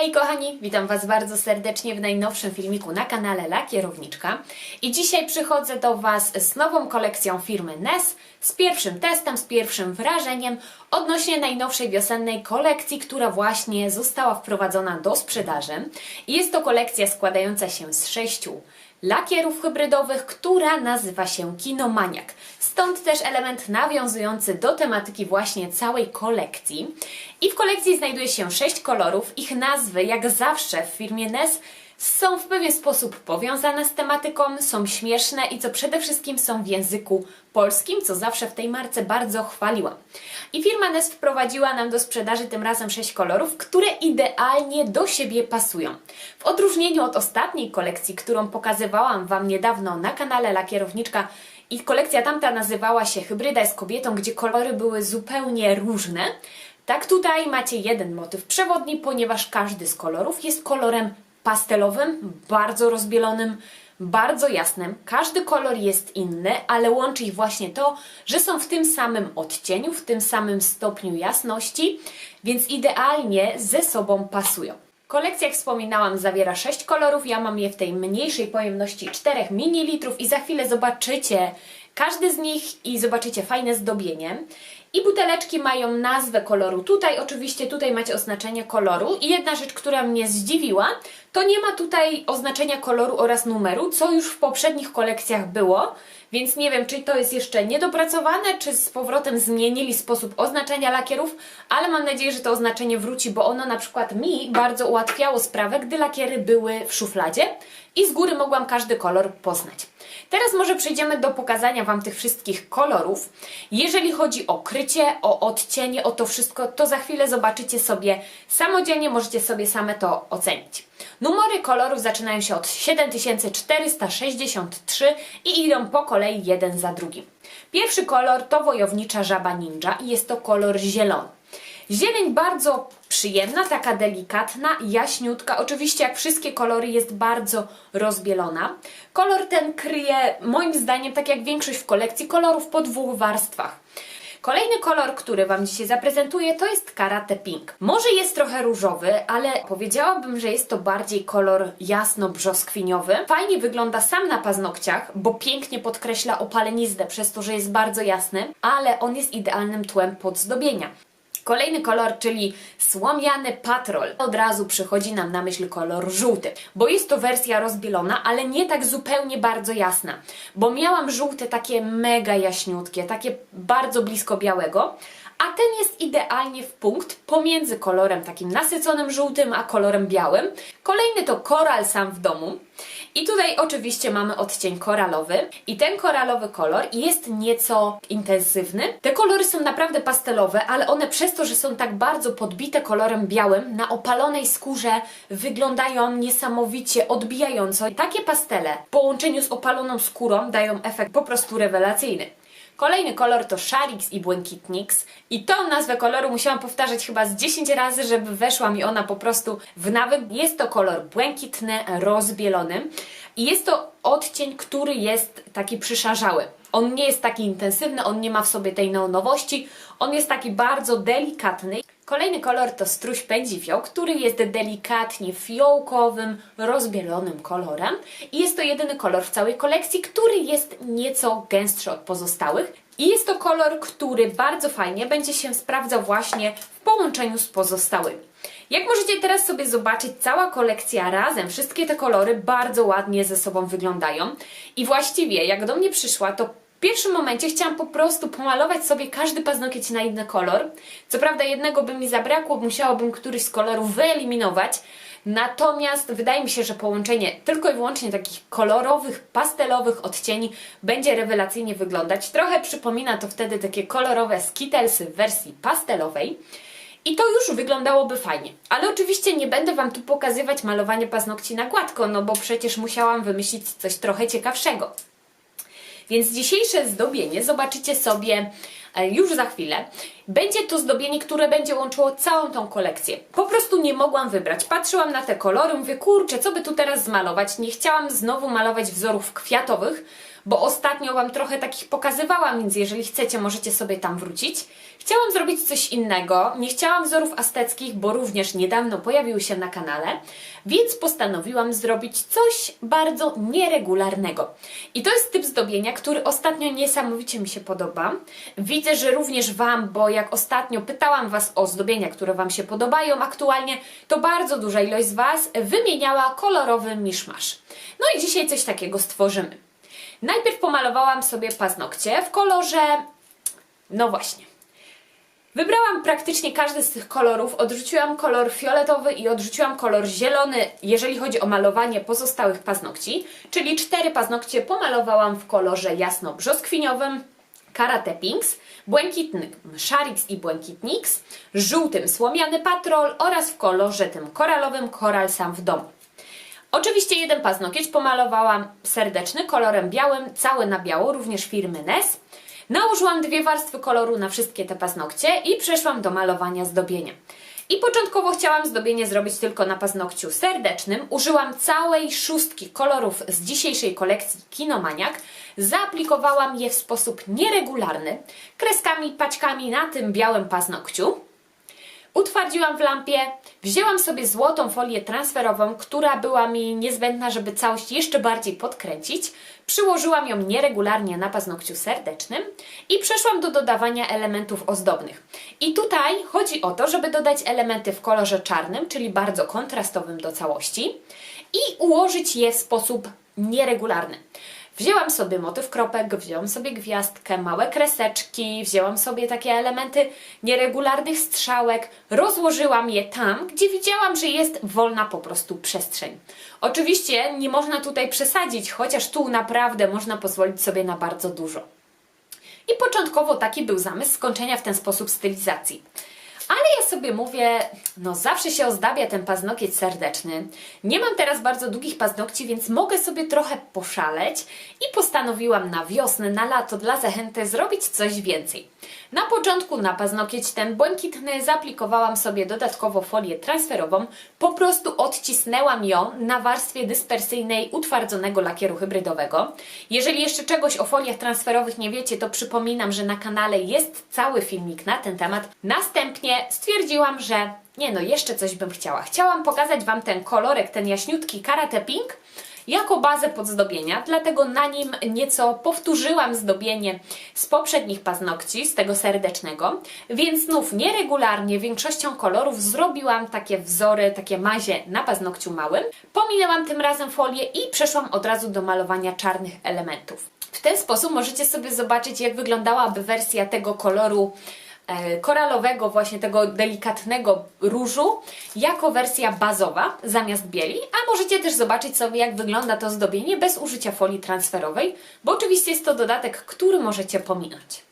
Hej kochani, witam Was bardzo serdecznie w najnowszym filmiku na kanale La Kierowniczka i dzisiaj przychodzę do Was z nową kolekcją firmy NES, z pierwszym testem, z pierwszym wrażeniem odnośnie najnowszej wiosennej kolekcji, która właśnie została wprowadzona do sprzedaży. Jest to kolekcja składająca się z sześciu lakierów hybrydowych, która nazywa się Kinomaniak. Stąd też element nawiązujący do tematyki właśnie całej kolekcji. I w kolekcji znajduje się sześć kolorów. Ich nazwy, jak zawsze w firmie NES, są w pewien sposób powiązane z tematyką, są śmieszne i co przede wszystkim są w języku polskim, co zawsze w tej marce bardzo chwaliłam. I firma NES wprowadziła nam do sprzedaży tym razem sześć kolorów, które idealnie do siebie pasują. W odróżnieniu od ostatniej kolekcji, którą pokazywałam Wam niedawno na kanale Lakierowniczka i kolekcja tamta nazywała się Hybryda z kobietą, gdzie kolory były zupełnie różne, tak tutaj macie jeden motyw przewodni, ponieważ każdy z kolorów jest kolorem pastelowym, bardzo rozbielonym, bardzo jasnym. Każdy kolor jest inny, ale łączy ich właśnie to, że są w tym samym odcieniu, w tym samym stopniu jasności, więc idealnie ze sobą pasują. Kolekcja, jak wspominałam, zawiera 6 kolorów. Ja mam je w tej mniejszej pojemności 4 ml i za chwilę zobaczycie każdy z nich i zobaczycie fajne zdobienie. I buteleczki mają nazwę koloru. Tutaj oczywiście tutaj macie oznaczenie koloru i jedna rzecz, która mnie zdziwiła, to nie ma tutaj oznaczenia koloru oraz numeru, co już w poprzednich kolekcjach było. Więc nie wiem, czy to jest jeszcze niedopracowane, czy z powrotem zmienili sposób oznaczenia lakierów, ale mam nadzieję, że to oznaczenie wróci, bo ono na przykład mi bardzo ułatwiało sprawę, gdy lakiery były w szufladzie i z góry mogłam każdy kolor poznać. Teraz może przejdziemy do pokazania Wam tych wszystkich kolorów. Jeżeli chodzi o krycie, o odcienie, o to wszystko, to za chwilę zobaczycie sobie samodzielnie, możecie sobie same to ocenić. Numery kolorów zaczynają się od 7463 i idą po kolei jeden za drugim. Pierwszy kolor to wojownicza żaba ninja i jest to kolor zielony. Zieleń bardzo przyjemna, taka delikatna, jaśniutka. Oczywiście, jak wszystkie kolory, jest bardzo rozbielona. Kolor ten kryje, moim zdaniem, tak jak większość w kolekcji, kolorów po dwóch warstwach. Kolejny kolor, który Wam dzisiaj zaprezentuję, to jest Karate Pink. Może jest trochę różowy, ale powiedziałabym, że jest to bardziej kolor jasno-brzoskwiniowy. Fajnie wygląda sam na paznokciach, bo pięknie podkreśla opaleniznę przez to, że jest bardzo jasny, ale on jest idealnym tłem podzdobienia. Kolejny kolor, czyli słomiany patrol. Od razu przychodzi nam na myśl kolor żółty, bo jest to wersja rozbielona, ale nie tak zupełnie bardzo jasna, bo miałam żółte takie mega jaśniutkie, takie bardzo blisko białego, a ten jest idealnie w punkt pomiędzy kolorem takim nasyconym żółtym, a kolorem białym. Kolejny to koral sam w domu. I tutaj oczywiście mamy odcień koralowy i ten koralowy kolor jest nieco intensywny. Te kolory są naprawdę pastelowe, ale one przez to, że są tak bardzo podbite kolorem białym, na opalonej skórze wyglądają niesamowicie odbijająco. Takie pastele w połączeniu z opaloną skórą dają efekt po prostu rewelacyjny. Kolejny kolor to Sharix i Błękitnix. I tą nazwę koloru musiałam powtarzać chyba z 10 razy, żeby weszła mi ona po prostu w nawyk. Jest to kolor błękitny, rozbielony. I jest to odcień, który jest taki przyszarzały. On nie jest taki intensywny, on nie ma w sobie tej neonowości. On jest taki bardzo delikatny. Kolejny kolor to struś pędzifioł, który jest delikatnie fiołkowym, rozbielonym kolorem i jest to jedyny kolor w całej kolekcji, który jest nieco gęstszy od pozostałych. I jest to kolor, który bardzo fajnie będzie się sprawdzał właśnie w połączeniu z pozostałymi. Jak możecie teraz sobie zobaczyć, cała kolekcja razem, wszystkie te kolory bardzo ładnie ze sobą wyglądają. I właściwie, jak do mnie przyszła, to w pierwszym momencie chciałam po prostu pomalować sobie każdy paznokieć na inny kolor. Co prawda jednego by mi zabrakło, musiałabym któryś z kolorów wyeliminować. Natomiast wydaje mi się, że połączenie tylko i wyłącznie takich kolorowych, pastelowych odcieni będzie rewelacyjnie wyglądać. Trochę przypomina to wtedy takie kolorowe skittlesy w wersji pastelowej. I to już wyglądałoby fajnie. Ale oczywiście nie będę Wam tu pokazywać malowania paznokci na gładko, no bo przecież musiałam wymyślić coś trochę ciekawszego. Więc dzisiejsze zdobienie zobaczycie sobie e, już za chwilę. Będzie to zdobienie, które będzie łączyło całą tą kolekcję. Po prostu nie mogłam wybrać. Patrzyłam na te kolory, mówię, kurczę, co by tu teraz zmalować? Nie chciałam znowu malować wzorów kwiatowych, bo ostatnio Wam trochę takich pokazywałam, więc jeżeli chcecie, możecie sobie tam wrócić. Chciałam zrobić coś innego, nie chciałam wzorów asteckich, bo również niedawno pojawiły się na kanale, więc postanowiłam zrobić coś bardzo nieregularnego. I to jest typ zdobienia, który ostatnio niesamowicie mi się podoba. Widzę, że również Wam, bo jak ostatnio pytałam Was o zdobienia, które Wam się podobają aktualnie, to bardzo duża ilość z Was wymieniała kolorowy miszmasz. No i dzisiaj coś takiego stworzymy. Najpierw pomalowałam sobie paznokcie w kolorze. No właśnie. Wybrałam praktycznie każdy z tych kolorów, odrzuciłam kolor fioletowy i odrzuciłam kolor zielony, jeżeli chodzi o malowanie pozostałych paznokci, czyli cztery paznokcie pomalowałam w kolorze jasno-brzoskwiniowym, karate pinks, błękitnym szarix i błękitnix, żółtym słomiany patrol oraz w kolorze tym koralowym koral sam w domu. Oczywiście jeden paznokieć pomalowałam serdeczny kolorem białym, cały na biało, również firmy NES. Nałożyłam dwie warstwy koloru na wszystkie te paznokcie i przeszłam do malowania zdobienia. I początkowo chciałam zdobienie zrobić tylko na paznokciu serdecznym. Użyłam całej szóstki kolorów z dzisiejszej kolekcji Kinomaniak. Zaaplikowałam je w sposób nieregularny, kreskami, paćkami na tym białym paznokciu. Utwardziłam w lampie, wzięłam sobie złotą folię transferową, która była mi niezbędna, żeby całość jeszcze bardziej podkręcić. Przyłożyłam ją nieregularnie na paznokciu serdecznym i przeszłam do dodawania elementów ozdobnych. I tutaj chodzi o to, żeby dodać elementy w kolorze czarnym, czyli bardzo kontrastowym do całości i ułożyć je w sposób nieregularny. Wzięłam sobie motyw kropek, wzięłam sobie gwiazdkę, małe kreseczki, wzięłam sobie takie elementy nieregularnych strzałek, rozłożyłam je tam, gdzie widziałam, że jest wolna po prostu przestrzeń. Oczywiście nie można tutaj przesadzić, chociaż tu naprawdę można pozwolić sobie na bardzo dużo. I początkowo taki był zamysł skończenia w ten sposób stylizacji. Ale sobie mówię, no zawsze się ozdabia ten paznokieć serdeczny. Nie mam teraz bardzo długich paznokci, więc mogę sobie trochę poszaleć i postanowiłam na wiosnę, na lato dla zachęty zrobić coś więcej. Na początku na paznokieć ten błękitny zaaplikowałam sobie dodatkowo folię transferową, po prostu odcisnęłam ją na warstwie dyspersyjnej utwardzonego lakieru hybrydowego. Jeżeli jeszcze czegoś o foliach transferowych nie wiecie, to przypominam, że na kanale jest cały filmik na ten temat. Następnie stwierdziłam, że nie no, jeszcze coś bym chciała. Chciałam pokazać Wam ten kolorek, ten jaśniutki karate pink, jako bazę podzdobienia, dlatego na nim nieco powtórzyłam zdobienie z poprzednich paznokci, z tego serdecznego, więc znów nieregularnie większością kolorów zrobiłam takie wzory, takie mazie na paznokciu małym. Pominęłam tym razem folię i przeszłam od razu do malowania czarnych elementów. W ten sposób możecie sobie zobaczyć, jak wyglądałaby wersja tego koloru koralowego, właśnie tego delikatnego różu, jako wersja bazowa zamiast bieli, a możecie też zobaczyć sobie, jak wygląda to zdobienie bez użycia folii transferowej, bo oczywiście jest to dodatek, który możecie pominąć.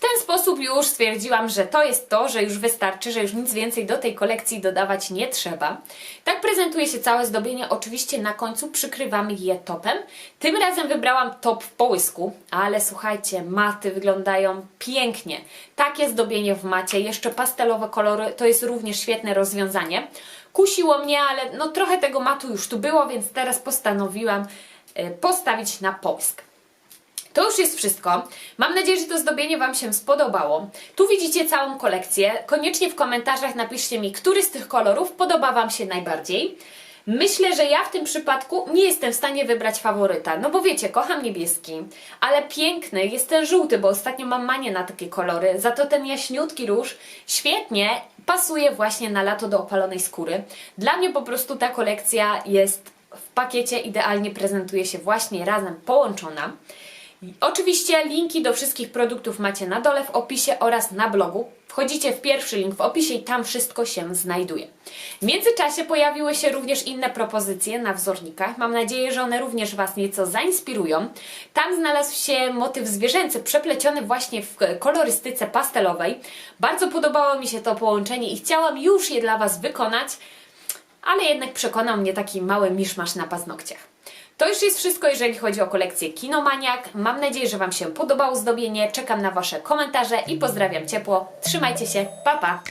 W ten sposób już stwierdziłam, że to jest to, że już wystarczy, że już nic więcej do tej kolekcji dodawać nie trzeba. Tak prezentuje się całe zdobienie. Oczywiście na końcu przykrywamy je topem. Tym razem wybrałam top w połysku, ale słuchajcie, maty wyglądają pięknie. Takie zdobienie w macie, jeszcze pastelowe kolory, to jest również świetne rozwiązanie. Kusiło mnie, ale no trochę tego matu już tu było, więc teraz postanowiłam y, postawić na połysk. To już jest wszystko. Mam nadzieję, że to zdobienie Wam się spodobało. Tu widzicie całą kolekcję. Koniecznie w komentarzach napiszcie mi, który z tych kolorów podoba Wam się najbardziej. Myślę, że ja w tym przypadku nie jestem w stanie wybrać faworyta, no bo wiecie, kocham niebieski, ale piękny jest ten żółty, bo ostatnio mam manię na takie kolory, za to ten jaśniutki róż świetnie pasuje właśnie na lato do opalonej skóry. Dla mnie po prostu ta kolekcja jest w pakiecie, idealnie prezentuje się właśnie razem połączona. Oczywiście linki do wszystkich produktów macie na dole w opisie oraz na blogu. Wchodzicie w pierwszy link w opisie i tam wszystko się znajduje. W międzyczasie pojawiły się również inne propozycje na wzornikach. Mam nadzieję, że one również Was nieco zainspirują. Tam znalazł się motyw zwierzęcy przepleciony właśnie w kolorystyce pastelowej. Bardzo podobało mi się to połączenie i chciałam już je dla Was wykonać, ale jednak przekonał mnie taki mały miszmasz na paznokciach. To już jest wszystko, jeżeli chodzi o kolekcję Kinomaniak. Mam nadzieję, że Wam się podobało zdobienie. Czekam na Wasze komentarze i pozdrawiam ciepło. Trzymajcie się, pa pa!